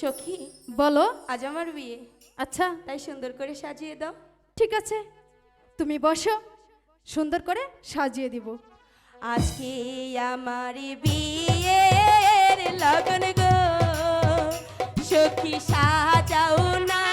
সখী বলো। আজ আমার বিয়ে। আচ্ছা। তাই সুন্দর করে সাজিয়ে দাও। ঠিক আছে। তুমি বসো। সুন্দর করে সাজিয়ে দিব। আজকে আমার বিয়ে লগন গো। সখী সাজাও না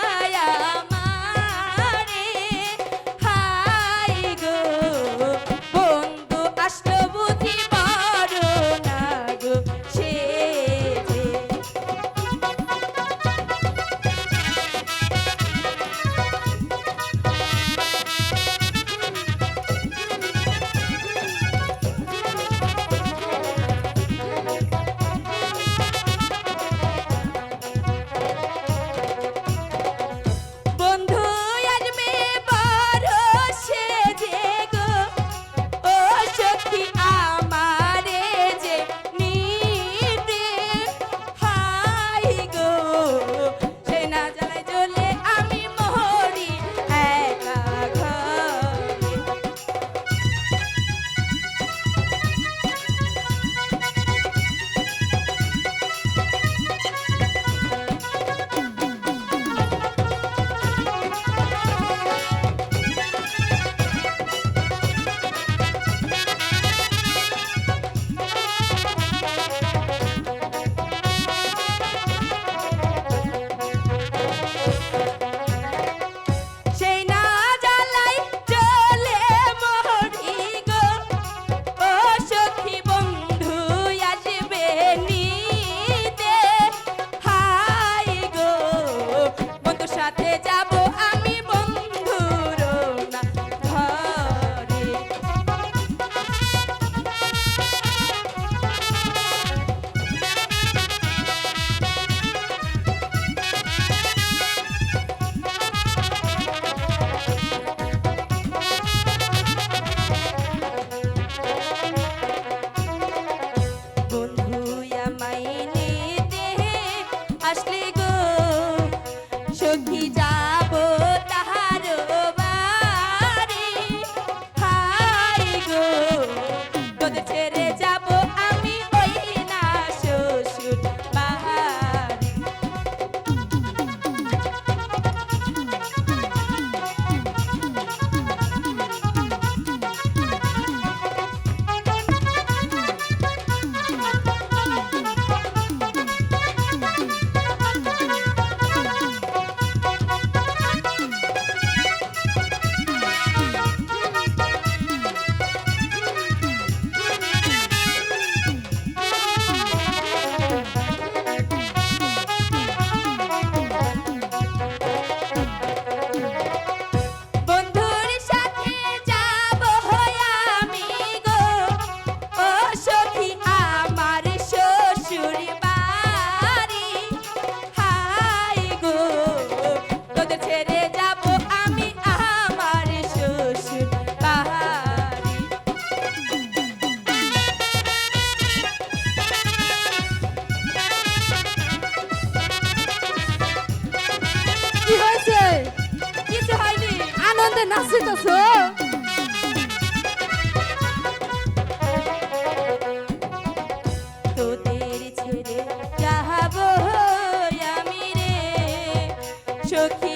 Bye. করতেছে তোদের ছেড়ে যাহাব আমি রে সখী